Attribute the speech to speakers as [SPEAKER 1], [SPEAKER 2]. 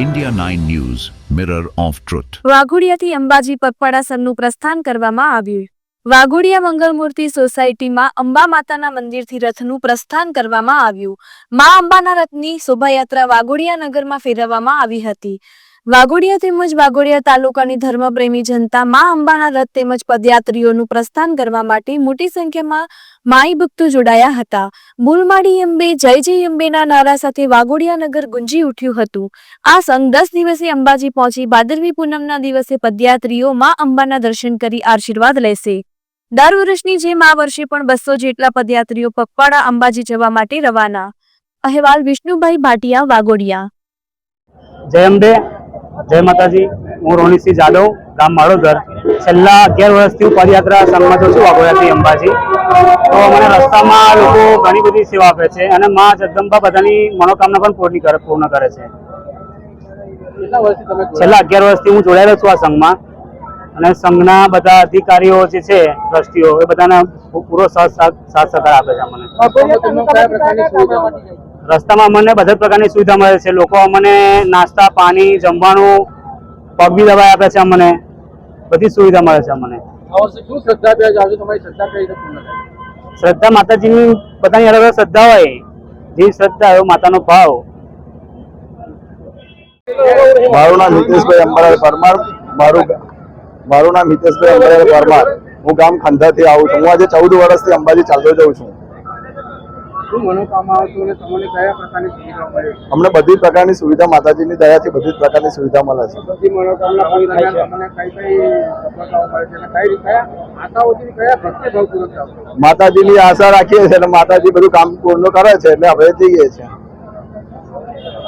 [SPEAKER 1] 9 News, Mirror of Truth.
[SPEAKER 2] વાઘોડિયાથી Ambaji પગપાળા સરનું પ્રસ્થાન કરવામાં આવ્યું. વાઘોડિયા મંગલમૂર્તિ સોસાયટીમાં અંબા માતાના મંદિરથી રથનું પ્રસ્થાન કરવામાં આવ્યું. મા અંબાના રથની શોભાયાત્રા વાઘોડિયા નગરમાં ફેરવવામાં આવી હતી. વાઘોડિયા તેમજ વાઘોડિયા તાલુકાની ધર્મપ્રેમી જનતા મા અંબાના રથ તેમજ પદયાત્રીઓનું પ્રસ્થાન કરવા માટે મોટી સંખ્યામાં માઈ ભક્તો જોડાયા હતા. મૂલમાડી અંબે, જય જય અંબેના નારા સાથે વાઘોડિયા નગર ગુંજી ઉઠ્યું હતું. આ સંઘ દસ દિવસે અંબાજી પહોંચી ભાદરવી પૂનમના દિવસે પદયાત્રીઓ માં અંબાના દર્શન કરી આશીર્વાદ લેશે. દર વર્ષની જેમ આ વર્ષે પણ બસો જેટલા પદયાત્રીઓ પગપાળા અંબાજી જવા માટે રવાના. અહેવાલ વિષ્ણુભાઈ ભાટિયા વાગોડિયા
[SPEAKER 3] જય અંબે. જય માતાજી હું રોનીસિંહ જાદવ ગામ માળોદર. છેલ્લા અગિયાર વર્ષથી હું પદયાત્રા સંઘમાં છું વાઘોડિયાથી અંબાજી. તો મને રસ્તામાં લોકો ઘણી બધી સેવા આપે છે અને માં જગદંબા બધાની મનોકામના પણ પૂર્ણ કરે પૂર્ણ કરે છે. છેલ્લા અગિયાર વર્ષથી હું જોડાયેલો છું આ સંઘમાં અને સંઘના બધા અધિકારીઓ જે છે ટ્રસ્ટીઓ એ બધાને પૂરો સાથ સાથ સહકાર આપે છે અમને. રસ્તામાં અમને બધા જ પ્રકારની સુવિધા મળે છે. લોકો અમને નાસ્તા પાણી જમવાનું પગબી દવાઈ આપે છે અમને. બધી સુવિધા મળે છે અમને.
[SPEAKER 4] શું શ્રદ્ધા
[SPEAKER 3] માતાજીની બધાની અલગ અલગ શ્રદ્ધા હોય. જે શ્રદ્ધા એવો માતાનો ભાવ.
[SPEAKER 5] મારું નામ હિતેશભાઈ અંબરાલ પરમાર. મારું મારું નામ હિતેશભાઈ અંબરાલ પરમાર. હું ગામ ખંધાથી આવું છું. હું આજે ચૌદ વર્ષથી અંબાજી ચાલતો જાઉં છું.
[SPEAKER 4] શું મનોકામના હતું અને તમને કયા પ્રકારની સુવિધા મળે
[SPEAKER 5] અમને બધી પ્રકારની સુવિધા માતાજીની દયાથી બધી પ્રકારની સુવિધા મળે છે.
[SPEAKER 4] બધી મનોકામના પૂરી થાય છે. તમને કઈ કઈ સફળતાઓ મળે છે અને કઈ કયા માતાઓથી કયા ભક્તિ ભાવ પૂર્વક
[SPEAKER 5] માતાજીની આશા રાખીએ છીએ અને માતાજી બધું કામ પૂર્ણ કરે છે એટલે હવે જઈએ છીએ.